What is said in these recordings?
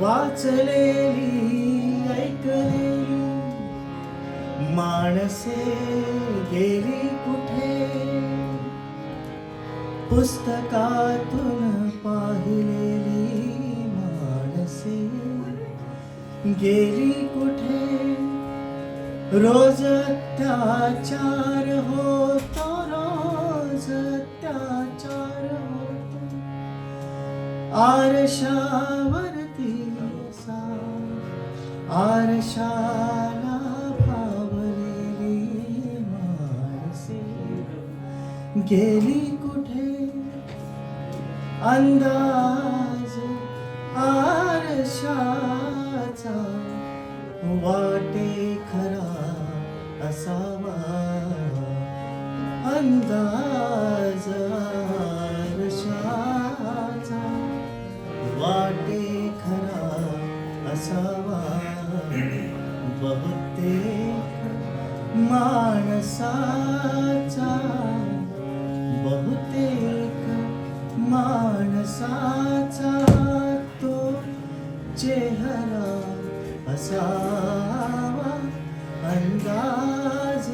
वाचलेली ऐकलेली. माणसे गेली कुठे? पुस्तकातून पाहिलेली माणसे गेली कुठे? रोज अत्याचार होतो रोज अत्याचार होतो. आरशावर आरशाला पावलेली माणसे गेली कुठे? अंदाज आरशाचा वाटे खरा असावा. अंदाज आरशाचा वाटे खरा असावा. माणसाचा बहुतेक माणसाचा तो चेहरा असावा अंदाज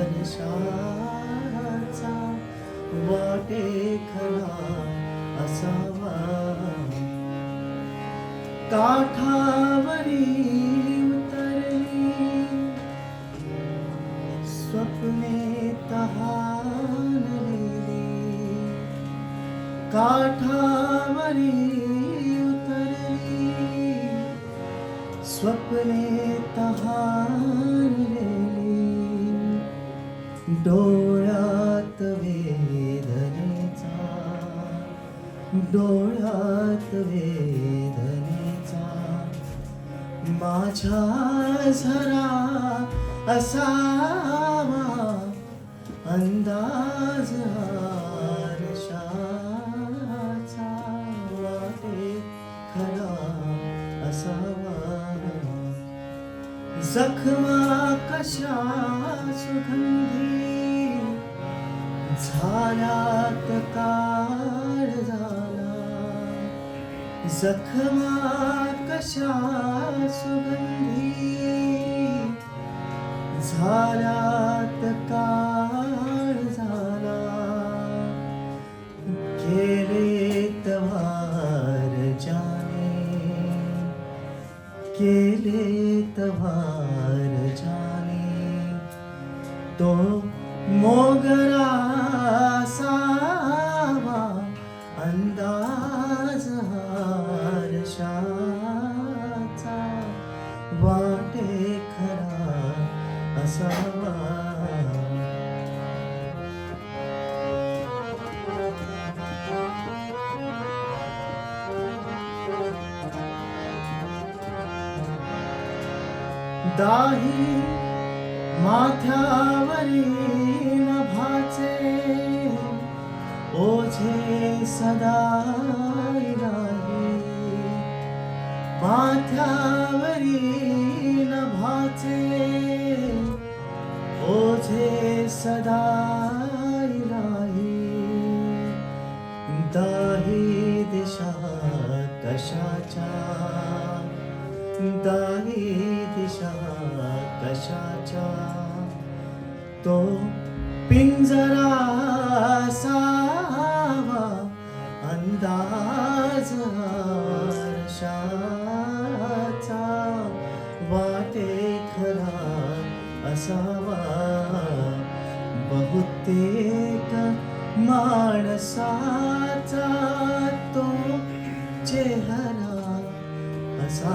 आरशाचा वाटे खरा असावा. काठा स्वप्ने तहानलेली काठावरी उतरली स्वप्ने तहानलेली डोळ्यात वेदनेचा। डोळ्यात वेदनेचा। माझ्या झरा असावा अंदाज आरशाचा वाटे खरा असावा. जखमा कशा सुगंधी झाल्यात काळ झाला. जखमा कशा सुगंधी झाल्यात काळ झाला. केले तवार जाने. केले तवार जाने. तो मोगरा सावा अंदाज हारशाचा असावा दाही माथ्यावरी नभाचे ओझे सदा राही माथ्यावरी नभाचे ओझे सदा राही दाही दिशा कशाच्या दाही दिशा कशाच्या. तो पिंजरा सावा अंदाज आरशाचा वाटे खरा असावा. बहुतेक माणसाचा तो चेहरा असा